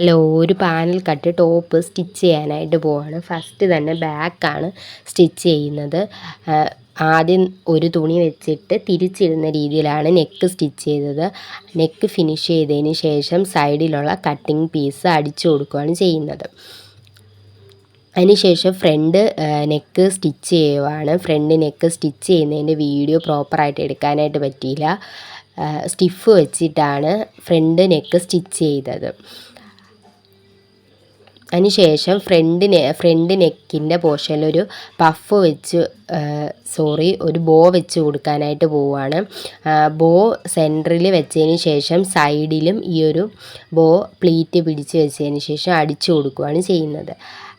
Hello ഒരു panel cut top stitch ചെയ്യാനായിട്ട് പോവാണ്. ഫസ്റ്റ് തന്നെ ബാക്കാണ് സ്റ്റിച്ച് ചെയ്യുന്നത്. ആദ്യം ഒരു തുണി വെച്ചിട്ട് തിരിച്ചിടുന്ന രീതിയിലാണ് നെക്ക് സ്റ്റിച്ച് ചെയ്തത്. നെക്ക് ഫിനിഷ് ചെയ്തതിന് ശേഷം സൈഡിലുള്ള കട്ടിങ് പീസ് അടിച്ചു കൊടുക്കുകയാണ് ചെയ്യുന്നത്. അതിനുശേഷം ഫ്രണ്ട് നെക്ക് സ്റ്റിച്ച് ചെയ്യുവാണ്. ഫ്രണ്ട് നെക്ക് സ്റ്റിച്ച് ചെയ്യുന്നതിന്റെ വീഡിയോ പ്രോപ്പറായിട്ട് എടുക്കാനായിട്ട് പറ്റിയില്ല. സ്റ്റിഫ് വെച്ചിട്ടാണ് ഫ്രണ്ട് നെക്ക് സ്റ്റിച്ച് ചെയ്തത്. അതിനുശേഷം ഫ്രണ്ട് നെ ഫ്രണ്ട് നെക്കിന്റെ പോർഷനിൽ ഒരു പഫ് വെച്ച് സോറി ഒരു ബോ വെച്ച് കൊടുക്കാനായിട്ട് പോവുകയാണ് ബോ സെന്ററിൽ വെച്ചതിന് ശേഷം സൈഡിലും ഈ ഒരു ബോ പ്ലീറ്റ് പിടിച്ച് വെച്ചതിന് ശേഷം അടിച്ചു കൊടുക്കുകയാണ് ചെയ്യുന്നത്.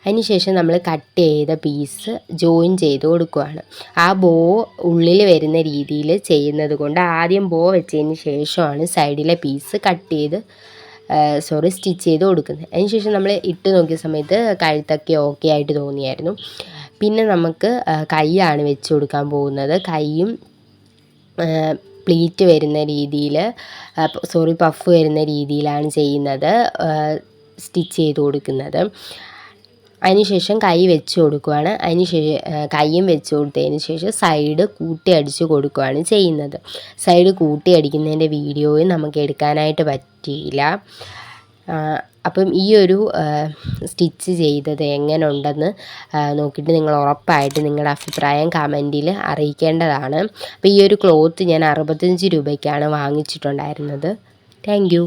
അതിനുശേഷം നമ്മൾ കട്ട് ചെയ്ത പീസ് ജോയിൻ ചെയ്ത് കൊടുക്കുകയാണ് ആ ബോ ഉള്ളിൽ വരുന്ന രീതിയിൽ ചെയ്യുന്നത് കൊണ്ട് ആദ്യം ബോ വെച്ചതിന് ശേഷമാണ് സൈഡിലെ പീസ് കട്ട് ചെയ്ത് സോറി സ്റ്റിച്ച് ചെയ്ത് കൊടുക്കുന്നത്. അതിനുശേഷം നമ്മൾ ഇട്ട് നോക്കിയ സമയത്ത് കഴുത്തൊക്കെ ഓക്കെ ആയിട്ട് തോന്നിയായിരുന്നു. പിന്നെ നമുക്ക് കൈയാണ് വെച്ച് കൊടുക്കാൻ പോകുന്നത്. കൈയും പ്ലീറ്റ് വരുന്ന രീതിയിൽ സോറി പഫ് വരുന്ന രീതിയിലാണ് ചെയ്യുന്നത് സ്റ്റിച്ച് ചെയ്ത് കൊടുക്കുന്നത്. അതിനുശേഷം കൈ വെച്ച് കൊടുക്കുകയാണ് അതിന് ശേഷം കൈയും വെച്ച് കൊടുത്തതിന് ശേഷം സൈഡ് കൂട്ടി അടിച്ച് കൊടുക്കുകയാണ് ചെയ്യുന്നത്. സൈഡ് കൂട്ടി അടിക്കുന്നതിന്റെ വീഡിയോയും നമുക്ക് എടുക്കാനായിട്ട് പറ്റിയില്ല. അപ്പം ഈ ഒരു സ്റ്റിച്ച് ചെയ്തത് എങ്ങനെ ഉണ്ടെന്ന് നോക്കിയിട്ട് നിങ്ങൾ ഉറപ്പായിട്ട് നിങ്ങളുടെ അഭിപ്രായം കമന്റിൽ അറിയിക്കേണ്ടതാണ്. അപ്പോൾ ഈ ഒരു ക്ലോത്ത് ഞാൻ അറുപത്തഞ്ച് രൂപയ്ക്കാണ് വാങ്ങിച്ചിട്ടുണ്ടായിരുന്നത്. താങ്ക്